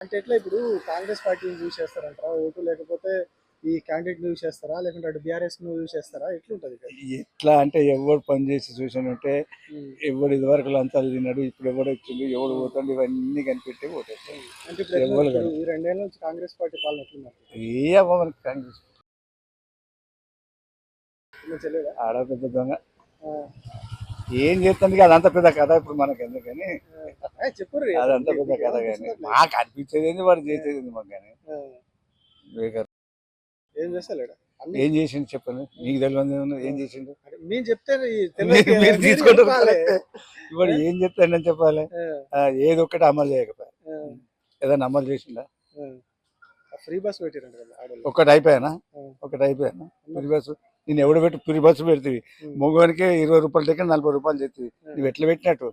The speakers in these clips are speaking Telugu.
అంటే ఎట్లా ఇప్పుడు కాంగ్రెస్ పార్టీని చూస్ చేస్తారంటారా? ఓటు లేకపోతే ఈ క్యాండిడేట్ యూజ్ చేస్తారా? లేకుంటే అటు బీఆర్ఎస్ను యూజ్ చేస్తారా? ఎట్లుంటది? ఎట్లా అంటే ఎవడు పని చేసి చూసానంటే. ఎవడు ఇదివరకు లంచాలు తిన్నాడు ఇప్పుడు ఎవడు వచ్చిండు ఎవడు పోతాడు ఇవన్నీ కనిపెట్టి ఓటేస్తాడు అంటే ఈ రెండేళ్ళ నుంచి కాంగ్రెస్ పార్టీ పాలన ఎట్లున్నారు ఏ అవ్వ కాంగ్రెస్. ఆడ పెద్ద దొంగ. ఏం చేస్తుంది అదంతా పెద్ద కథ ఇప్పుడు మనకి ఎందుకని? ఏ, చెప్పుర్రి. అదంతా పెద్ద కథ కానీ? మాకు అనిపించేది ఏంది వాడు చేసేది మాకు కానీ. ఏం అన్ని ఏం చేసిండు చెప్పండి. మీకు తెలియదు? ఏం చేసిండు? మేము చెప్తే మీరు తీసుకుంటారు. ఇప్పుడు ఏం చెప్తాడని చెప్పాలి? ఏది ఒక్కటి అమలు చేయకపోయా? ఏదైనా అమలు చేసిందా ఆ. ఫ్రీ బస్ ఆడోళ్ళు. ఒకటి అయిపోయానా. ఒకటి అయిపోయానా? Free bus? నేను ఎవడు పెట్టి ఫ్రీ బస్సు పెడుతుంది. ఉమ్, మగవానికి ఇరవై రూపాయలు టికెట్ నలభై రూపాయలు చెప్తుంది. నువ్వు ఎట్లా పెట్టినట్టు?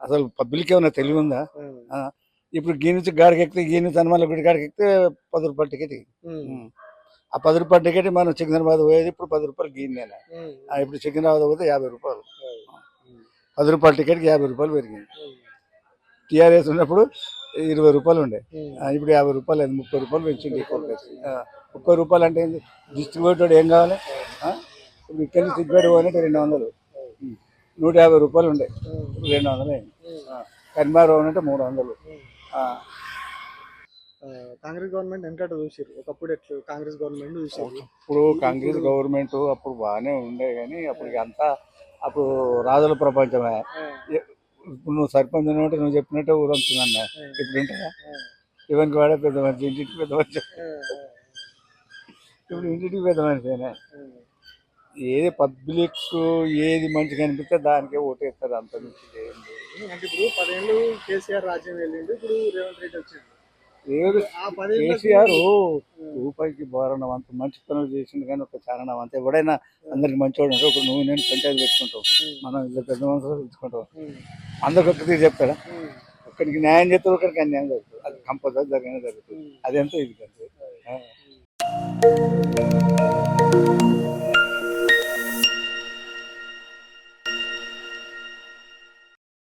అసలు పబ్లిక్ ఏమన్నా తెలివి ఉందా ఇప్పుడు గీ నుంచి గాడికి ఎక్కితే గీ నుంచి గుడి గాడికి ఎక్కితే పది రూపాయల టికెట్. ఆ పది రూపాయల టికెట్ మనం సికింద్రాబాద్ పోయేది ఇప్పుడు పది రూపాయలు గీనేనా ఇప్పుడు సికింద్రాబాద్ పోతే యాభై రూపాయలు. పది రూపాయల టికెట్కి యాభై రూపాయలు పెరిగింది. టీఆర్ఎస్ ఉన్నప్పుడు ఇరవై రూపాయలు ఉండే. ఇప్పుడు యాభై రూపాయలు ముప్పై రూపాయలు పెంచింది. ఆ, ముప్పై రూపాయలు అంటే ఏంది? డిస్ట్రిబ్యూటర్ ఏం కావాలి? ఇప్పుడు ఇక్కడి నుంచి పోయినట్టు రెండు వందలు. నూట యాభై రూపాయలు ఉండే. రెండు వందలు అయింది. కన్మార్ అంటే మూడు వందలు. కాంగ్రెస్ గవర్నమెంట్ వెనకట చూసారు ఒకప్పుడు ఎట్లు కాంగ్రెస్ గవర్నమెంట్ చూసారు ఇప్పుడు కాంగ్రెస్ గవర్నమెంట్ అప్పుడు బాగానే ఉండే కానీ అప్పుడు అంతా అప్పుడు రాజుల ప్రపంచమే. ఇప్పుడు నువ్వు సర్పంచ్ అంటే నువ్వు చెప్పినట్టే ఊరంతున్నా ఇప్పుడు ఉంటుందా ఇవన్నీ వాడే పెద్ద మనిషి ఇంటికి పెద్ద మనిషి. ఇప్పుడు ఇంటికి పెద్ద మనిషినే ఏది పబ్లిక్ ఏది మంచిగా అనిపిస్తే దానికే ఓటేస్తారు అంత మించి. అంటే ఇప్పుడు పదేళ్ళు కేసీఆర్ రాజ్యం వెళ్ళిండు ఇప్పుడు రేవంత్ రెడ్డి వచ్చిండు. కేసీఆర్ రూపాయికి బారణం అంత మంచి పనులు చేసిండు కానీ ఒక చారణం అంత ఎవడైనా అందరికి మంచివాడు ఉంటాడు ఒక నువ్వు నేను పంచాయతీ పెట్టుకుంటాం. మనం ఇద్దరు పెద్ద మనుషులు పెట్టుకుంటాం. అందరికి ఒక్కరికి చెప్తాడా ఒక్కడికి న్యాయం చేస్తే ఒకరికి అన్యాయం జరుగుతుంది. అది కంపల్సరీ జరిగిన జరుగుతుంది. అది ఎంత ఇది కంటే Thank you.